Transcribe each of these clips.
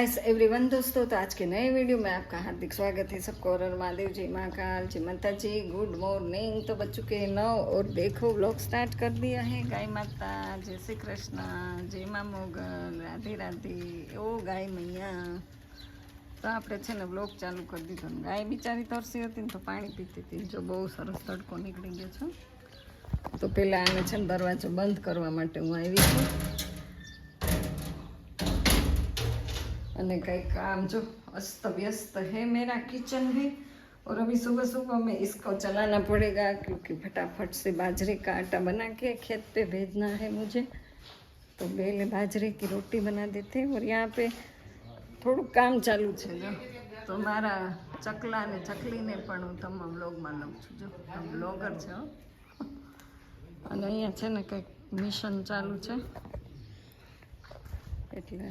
Guys everyone दोस्तों तो आज के नए वीडियो में आपका हार्दिक स्वागत है सबको और महादेव जी महाकाल जी माता जी गुड मॉर्निंग तो बच चुके हैं नौ और देखो व्लॉग स्टार्ट कर दिया है गाय माता जय श्री कृष्ण जय माँ मोगल राधे राधे ओ ગાય મૈયા તો આપણે છે ને બ્લોગ ચાલુ કરી દીધો ને ગાય બિચારી તરસી હતી ને તો પાણી પીતી હતી જો બહુ સરસ તડકો નીકળી ગયો છે તો પહેલાં આને છે ને દરવાજો બંધ કરવા માટે હું આવી છું અને कई काम जो अस्त व्यस्त है मेरा किचन भी और अभी सुबह सुबह में इसको चलाना पड़ेगा क्योंकि फटाफट से बाजरे का आटा बना के खेत पे भेजना है मुझे तो पहले बाजरे की रोटी बना देते हैं और यहाँ पे થોડુંક કામ ચાલુ છે જો તો મારા ચકલા અને ચકલીને પણ હું તમામ બ્લોગમાં લઉં છું જો બ્લોગર છે હો. અને અહીંયા છે ને કંઈક મિશન ચાલુ છે એટલે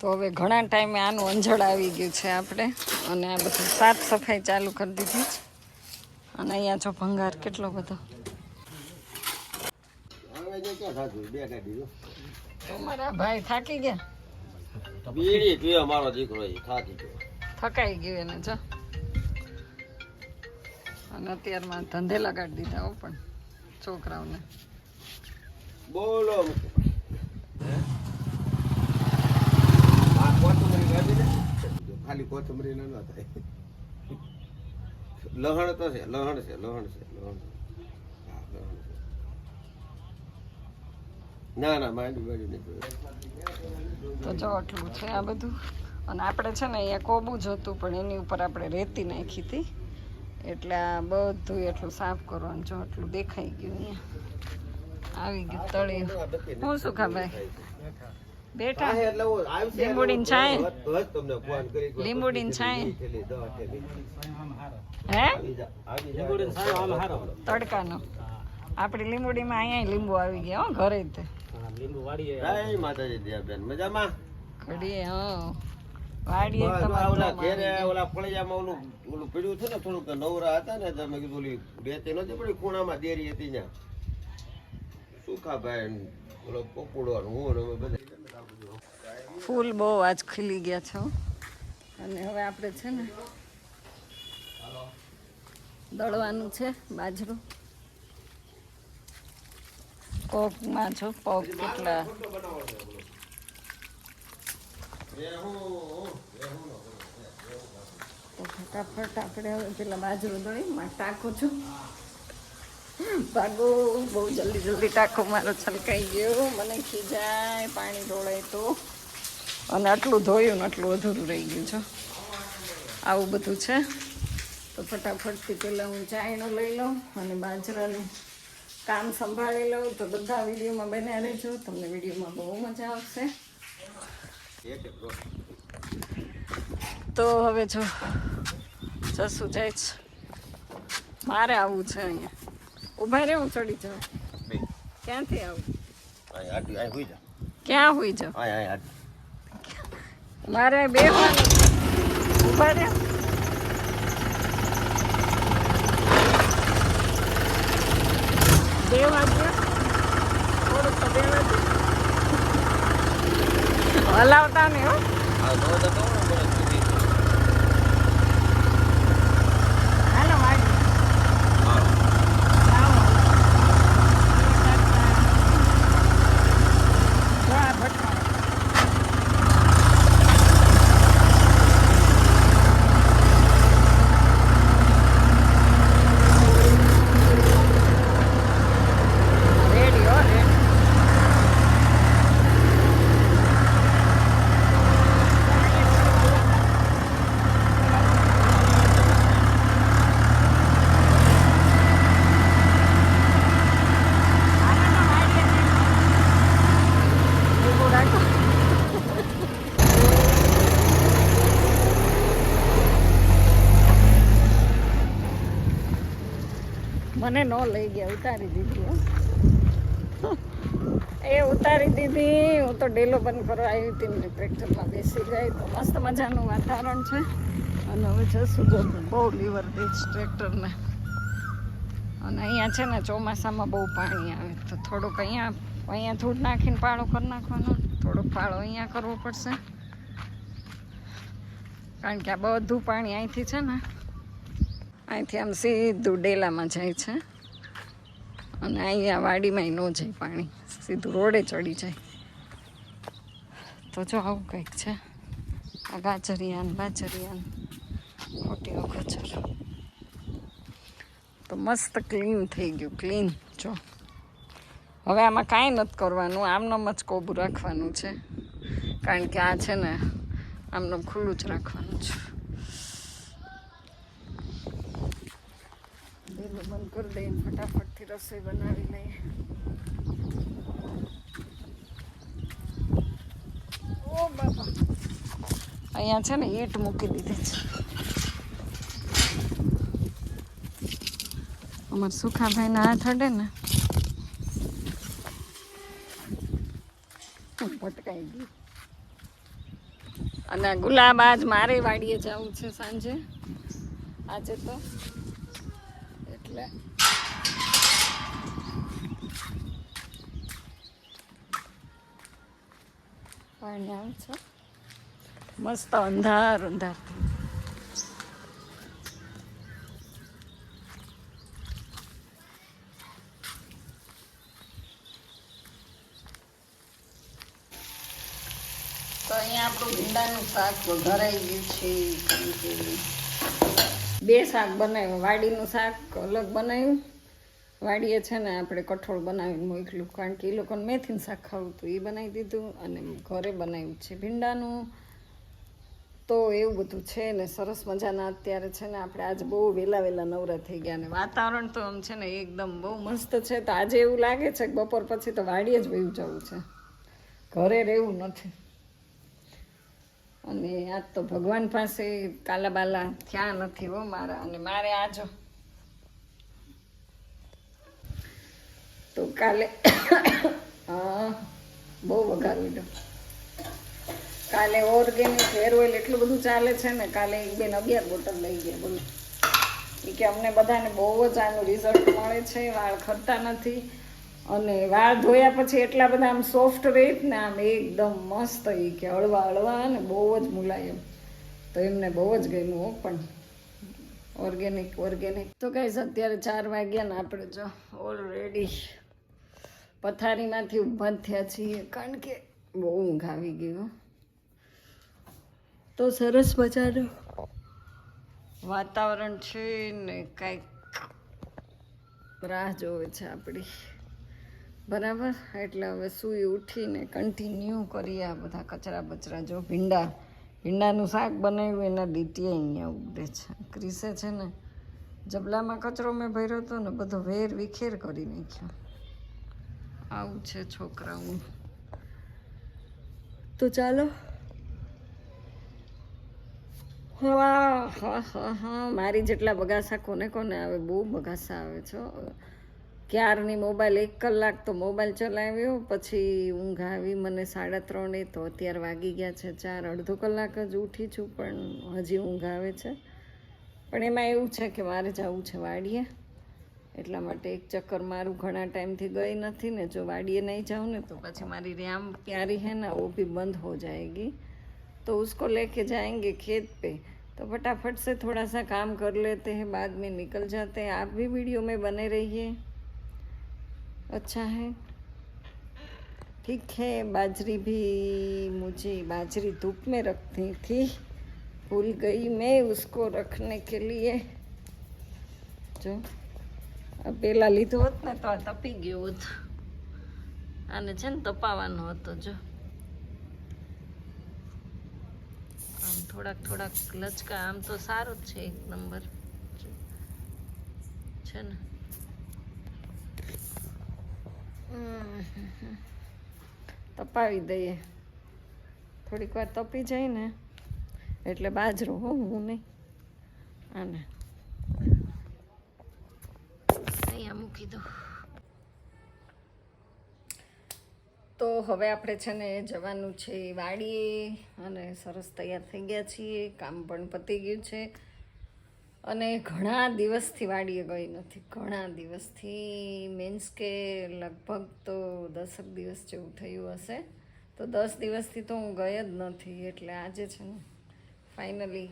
તો હવે ઘણા ટાઈમે આનું અંજળ આવી ગયું છે આપણે. અને આ બધું સાફ સફાઈ ચાલુ કરી દીધી છે. અને અહીંયા જો ભંગાર કેટલો બધો. હવે જો ક્યાં થાતું બે ગાડી જો તો મારા ભાઈ થાકી ગયા? બીડી પીવે મારો દીકરો થાકી ગયો. થકાઈ ગયું એને જો. અને અત્યારમાં ધંધે લગાડી દીધા હો પણ છોકરાઓને. બોલો આ કોથમરી ગાડી ને ખાલી કોથમરી ના થાય. લહણ તો છે લહણ છે લહણ છે લહણ હા, લહણ છે. ના ના માંડી બાજુ નહીં તો જો આટલું છે આ બધું. અને આપણે છે ને અહીંયા કોબું જ હતું પણ એની ઉપર આપણે રેતી નાખી હતી. એટલે આ બધું એટલું સાફ કરવાનું જો આટલું દેખાઈ ગયું અહીંયા. આવી ગયું તળી હું શું ખા બેઠા આવશે લીંબુડીની છાંય? લીંબુડીની છાંય? હે. તડકાનો. આપણી લીંબુડીમાં અહીંયા લીંબુ આવી ગયા હો ઘરે તે. જય માતાજી દેવબેન મજામાં? ઘડીએ હા. વાડીએ બસ, તમારે ઓલા ધોમ ઘેરે આવી ગયું. ઓલા ફળિયામાં ઓલું ઓલું પડ્યું છે ને થોડુંક નવરા હતા ને તમે મેં કીધું ઓલી રેતી નહોતી પડી ખૂણામાં દેરી હતી ત્યાં. સુખાભાઈ ફૂલ બહુ આજ ખીલી ગયા છો. અને હવે આપણે છે ને દળવાનું છે, બાજરું. કોકમાં છો પગ કેટલા. ફટાફટ આપણે હવે પેલા બાજરું દળી માં ટાંકો છું. ભાગો બહુ જલ્દી જલ્દી ટાંકો મારો છલકાઈ ગયો. મને ખીજાય પાણી ઢોળાય તો. અને આટલું ધોયું ને આટલું અધૂરું રહી ગયું છે. આવું બધું છે. તો ફટાફટથી પહેલાં હું ચાયણો લઈ લઉં અને બાજરાનું કામ સંભાળી લઉં. તો બધા વિડીયોમાં બન્યા રહેજો. તમને વિડીયોમાં બહુ મજા આવશે. તો હવે જો જસું જાય છે મારે આવવું છે અહીંયા. ઊભા રહે હું ચડી જાઉં ક્યાંથી આવું. ક્યાં હોઈ જાઉં મારે બે ઊભા રહે. બે વાગ્યા. થોડુંક બે વાગ્યા હલાવતા ને હો આ દો તો કહું ને, મને સુધી. હાલો વાગી હા. આવો જો આ ભટકા રેડી હો રેડી મને ન લઈ ગયા, ઉતારી દીધી. એ ઉતારી દીધી, હું તો ડેલો બંધ કરવા આવી હતી ને ટ્રેક્ટરમાં બેસી ગઈ તો મસ્ત મજાનું વાતાવરણ છે. અને હવે જશું જો બહુ લીવર દે ટ્રેક્ટરને. અને અહીંયા છે ને ચોમાસામાં બહુ પાણી આવે, તો થોડુંક અહીંયા અહીંયા ધૂળ નાખીને પાળો કરી નાખવાનો, થોડોક પાળો અહીંયા કરવો પડશે. કારણ કે આ બધું પાણી અહીંથી છે ને અહીંથી આમ સીધું ડેલામાં જાય છે. અને અહીંયા વાડીમાં ન જાય પાણી. સીધું રોડે ચડી જાય. તો જો આવું કંઈક છે. આ ગાજરિયાન, બાજરિયાન મોટીઓ ખજર તો મસ્ત ક્લીન થઈ ગયું, ક્લીન. જો. હવે આમાં કાંઈ નથી કરવાનું. આમનામ જ કોબું રાખવાનું છે. કારણ કે આ છે ને, આમનું ખુલ્લું જ રાખવાનું છે. પેલું બંધ કરી દઈએ ફટાફટથી રસોઈ બનાવી લઈએ. ઓ બાબા અહીંયા છે ને ઈટ મૂકી દીધી છે. અમાર સુખાભાઈના હાથ અડે ને. ભટકાઈ ગયું અને ગુલાબ આજ મારે વાડીએ જવું છે સાંજે. આજે તો એટલે. પાણી આવે છે. મસ્ત અંધાર અંધાર. તો અહીંયા આપણું ભીંડાનું શાક વઘારાઈ ગયું છે બે શાક બનાવ્યું. વાડીનું શાક અલગ બનાવ્યું. વાડીએ છે ને આપણે કઠોળ બનાવીને મોકલ્યું. કારણ કે એ લોકોને મેથીનું શાક ખાવું હતું. એ બનાવી દીધું અને ઘરે બનાવ્યું છે. ભીંડાનું તો એવું બધું છે ને, સરસ મજાના અત્યારે છે ને આપણે આજે બહુ વહેલા વહેલા નવરા થઈ ગયા ને વાતાવરણ તો આમ છે ને એકદમ બહુ મસ્ત છે. તો આજે એવું લાગે છે કે બપોર પછી તો વાડીએ જ વયું જવું છે. ઘરે રહેવું નથી. અને આ તો ભગવાન પાસે કાલા બાલા થયા નથી હો મારા, અને મારે આજો તો કાલે બહુ વઘારી દો કાલે ઓર્ગેનિક હેર ઓઇલ એટલું બધું ચાલે છે ને, કાલે એક બેન અગિયાર બોટલ લઈ ગયા, બોલો. એ કે અમને બધાને બહુ જ આનું રિઝલ્ટ મળે છે, વાળ ખરતા નથી. અને વાળ ધોયા પછી એટલા બધા આમ સોફ્ટ રહે ને આમ એકદમ મસ્ત એ કે હળવા હળવા ને બહુ જ મુલાયમ. તો એમને બહુ જ ગમ્યું હો પણ ઓર્ગેનિક ઓર્ગેનિક તો કઈ અત્યારે ચાર વાગ્યા ને આપણે જો ઓલરેડી પથારીમાંથી ઊભા થયા છીએ કારણ કે બહુ ઊંઘ આવી ગયો. તો સરસ મજાનું વાતાવરણ છે ને કાંઈક રાહ જોવે છે આપણી. બરાબર? એટલે હવે સૂઈ ઉઠીને કન્ટિન્યુ કરીએ આ બધા કચરા બચરા. જો ભીંડા, ભીંડાનું શાક બનાવ્યું, એના ડીટી અહીંયા ઉગડે છે. ક્રિસે છે ને, જબલામાં કચરો મેં ભર્યો હતો ને, બધો વેર વિખેર કરી નાખ્યો. આવું છે છોકરાઓનું. તો ચાલો. હા હા હા મારી જેટલા બગાસા કોને કોને આવે, બહુ બગાસા આવે છો ક્યારની મોબાઈલ? એક કલાક તો મોબાઈલ ચલાવ્યો, પછી ઊંઘ આવી મને સાડા ત્રણે તો અત્યારે વાગી ગયા છે ચાર. અડધો કલાક જ ઉઠી છું, પણ હજી ઊંઘ આવે છે. પણ એમાં એવું છે કે મારે જવું છે વાડીએ. એટલા માટે એક ચક્કર મારું ઘણા ટાઈમથી ગઈ નથી ને જો વાડીએ નહીં જાઉં ને તો પછી મારી રેમ પ્યારી હે ના વો બંધ હો જાયગી. તો ઉસકો लेके जाएंगे खेत पे तो फटाफट से थोड़ा सा કામ કર લેતે हैं બાદ મેં निकल જાતે. આપ आप વીડિયો મેં બને રહીએ. अच्छा है ठीक है बाजरी भी मुझे बाजरी धूप में रखनी थी भूल गई मैं उसको रखने के लिए જો આ પેલા લીધો હોત ને તો આ તપી ગયો હોત આને છે ને તપાવવાનો હતો જો આમ થોડાક થોડાક લચકા આમ તો સારું જ છે એક નંબર છે ને તપાવી દઈએ. થોડીક વાર તપી જાય ને, એટલે બાજરો હો, હું નહીં. આને. મૂકી દો તો હવે આપણે છે ને જવાનું છે વાડીએ અને સરસ તૈયાર થઈ ગયા છીએ. કામ પણ પતી ગયું છે. અને ઘણા દિવસથી વાડીએ ગઈ નથી. ઘણા દિવસથી મીન્સ કે લગભગ તો દસક દિવસ જેવું થયું હશે. તો દસ દિવસથી તો હું ગઈ જ નથી, એટલે આજે છે ને ફાઇનલી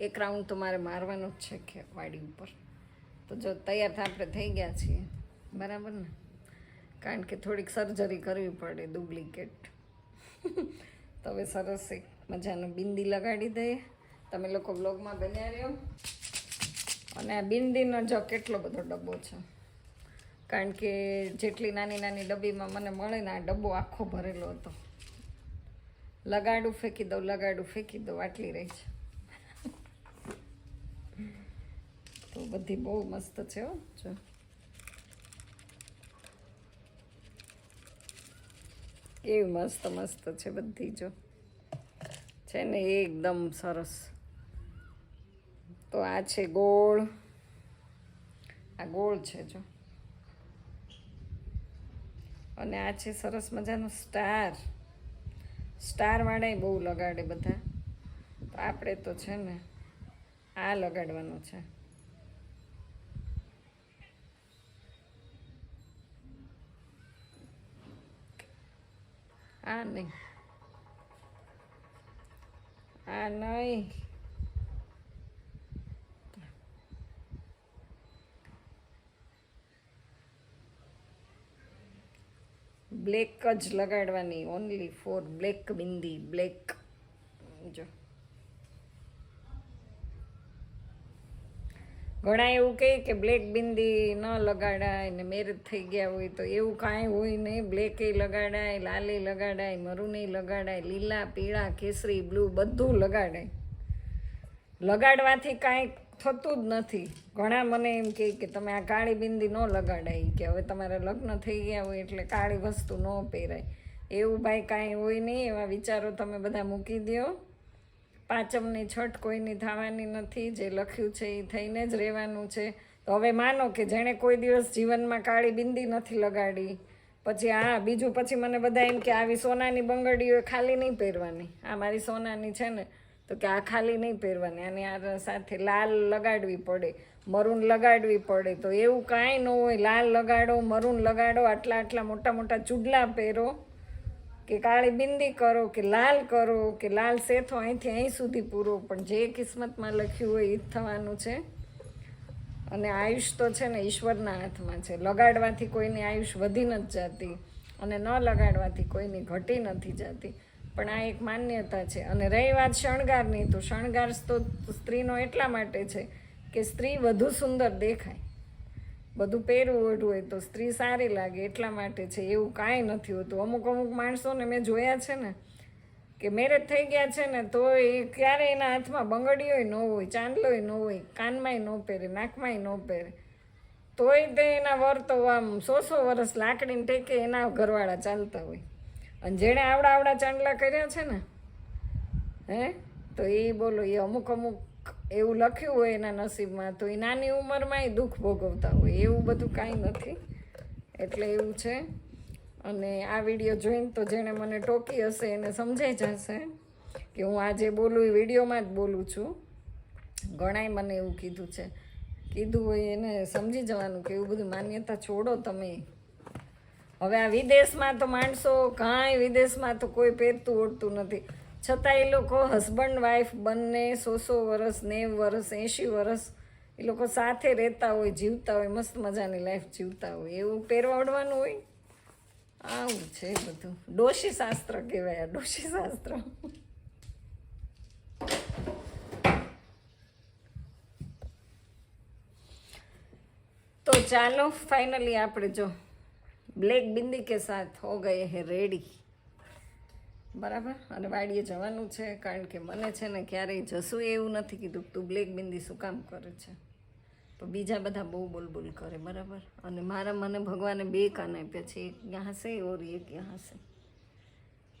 એક રાઉન્ડ તો મારે મારવાનો જ છે કે વાડી ઉપર. તો જો તૈયાર થાય આપણે થઈ ગયા છીએ. બરાબર ને? કારણ કે થોડીક સર્જરી કરવી પડે ડુપ્લિકેટ તો હવે સરસ એક મજાનું બિંદી લગાડી દઈએ. તમે લોકો બ્લોગમાં બન્યા રહ્યો. અને આ બિંદીનો જો કેટલો બધો ડબ્બો છે. કારણ કે જેટલી નાની નાની ડબ્બીમાં મને મળે ને આ ડબ્બો આખો ભરેલો હતો. લગાડું ફેંકી દઉં, લગાડું ફેંકી દઉં, આટલી રહી છે. તો બધી બહુ મસ્ત છે હો, જો. કેવી મસ્ત મસ્ત છે બધી, જો. છે ને એકદમ સરસ. તો આ છે ગોળ. આ ગોળ છે જો. અને આ છે સરસ મજાનો સ્ટાર. સ્ટાર વાળા બહુ લગાડે બધા. તો આપણે તો છે ને આ લગાડવાનું છે. આ નહીં. આ નહીં. બ્લેક જ લગાડવાની only for black bindi, black. જો. ઘણા એવું કહે કે બ્લેક બિંદી ન લગાડાય ને મેરેજ થઈ ગયા હોય તો એવું કાંઈ હોય નહીં. બ્લેકે લગાડાય, લાલે લગાડાય, મરૂને લગાડાય, લીલા, પીળા, કેસરી, બ્લુ બધું લગાડાય. લગાડવાથી કાંઈ થતું જ નથી. ઘણા મને એમ કહે કે તમે આ કાળી બિંદી ન લગાડાય કે હવે તમારા લગ્ન થઈ ગયા હોય એટલે કાળી વસ્તુ ન પહેરાય. એવું ભાઈ કાંઈ હોય નહીં એવા વિચારો તમે બધા મૂકી દો પાંચમની છઠ કોઈની થવાની નથી, જે લખ્યું છે એ થઈને જ રહેવાનું છે. તો હવે માનો કે જેણે કોઈ દિવસ જીવનમાં કાળી બિંદી નથી લગાડી, પછી હા બીજું પછી મને બધા એમ કે આવી સોનાની બંગડીઓ ખાલી નહીં પહેરવાની. આ મારી સોનાની છે ને તો કે આ ખાલી નહીં પહેરવાની અને આ સાથે લાલ લગાડવી પડે, મરૂન લગાડવી પડે. તો એવું કાંઈ ન હોય, લાલ લગાડો, મરૂન લગાડો, આટલા આટલા મોટા મોટા ચૂડલા પહેરો, કે કાળી બિંદી કરો, કે લાલ કરો, કે લાલ સેથો અહીંથી અહીં સુધી પૂરો. પણ જે કિસ્મતમાં લખ્યું હોય એ જ થવાનું છે. અને આયુષ તો છે ને ઈશ્વરના હાથમાં છે. લગાડવાથી કોઈની આયુષ વધી નથી જતી અને ન લગાડવાથી કોઈની ઘટી નથી જતી. પણ આ એક માન્યતા છે. અને રહી વાત શણગારની તો શણગાર તો સ્ત્રીનો એટલા માટે છે કે સ્ત્રી વધુ સુંદર દેખાય. બધું પહેરવું ઓઢવું હોય તો સ્ત્રી સારી લાગે એટલા માટે છે. એવું કાંઈ નથી હોતું. અમુક અમુક માણસોને મેં જોયા છે ને કે મેરેજ થઈ ગયા છે ને તો એ ક્યારે એના હાથમાં બંગડીઓય ન હોય, ચાંદલોય ન હોય, કાનમાંય ન પહેરે, નાકમાંય ન પહેરે. તોય તે એના વર તો આમ સો સો વર્ષ લાકડીને ટેકે એના ઘરવાળા ચાલતા હોય. અને જેણે આવડા આવડા ચાંદલા કર્યા છે ને, હે? તો એ બોલો, એ અમુક અમુક એવું લખ્યું હોય એના નસીબમાં, તો એ નાની ઉંમરમાં દુઃખ ભોગવતા હોય. એવું બધું કાંઈ નથી. એટલે એવું છે. અને આ વીડિયો જોઈને તો જેણે મને ટોકી હશે એને સમજાઈ જશે કે હું આજે બોલું એ વિડીયોમાં જ બોલું છું. ઘણાય મને એવું કીધું છે. કીધું હોય એને સમજી જવાનું કે એવું બધું માન્યતા છોડો તમે. હવે આ વિદેશમાં તો માણસો કાંઈ વિદેશમાં તો કોઈ પહેરતું ઓઢતું નથી. છતાં એ લોકો હસબન્ડ વાઈફ બંને સો સો વર્ષ નેવ વર્ષ એંશી વર્ષ એ લોકો સાથે રહેતા હોય, જીવતા હોય, મસ્ત મજાની લાઈફ જીવતા હોય. એવું પહેરવા ઓઢવાનું હોય? આવું છે બધું. ડોશી શાસ્ત્ર કહેવાય આ ડોશી શાસ્ત્ર. તો ચાલો ફાઇનલી આપણે જો બ્લેક બિંદી કે સાથ હો ગયે હે રેડી બરાબર અને વાડીએ જવાનું છે કારણ કે મને છે ને ક્યારેય જશું એવું નથી કીધું કે તું બ્લેક બિંદી શું કામ કરે છે તો બીજા બધા બહુ બોલ બોલ કરે બરાબર અને મારા મને ભગવાને બે કાન આપ્યા છે એક यहाँ से और एक यहाँ से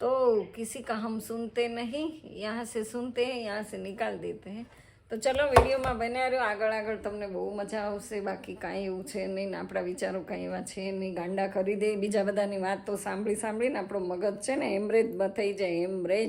तो किसी का हम सुनते नहीं यहाँ से सुनते हैं यहाँ से निकाल देते हैं તો ચલો, વિડીયોમાં બન્યા રહ્યો આગળ આગળ તમને બહુ મજા આવશે. બાકી કાંઈ એવું છે નહીં આપણા વિચારો કાંઈ એવા છે નહીં. ગાંડા કરી દે. બીજા બધાની વાત તો સાંભળી સાંભળીને આપણો મગજ છે ને એમરેજ થઈ જાય એમરેજ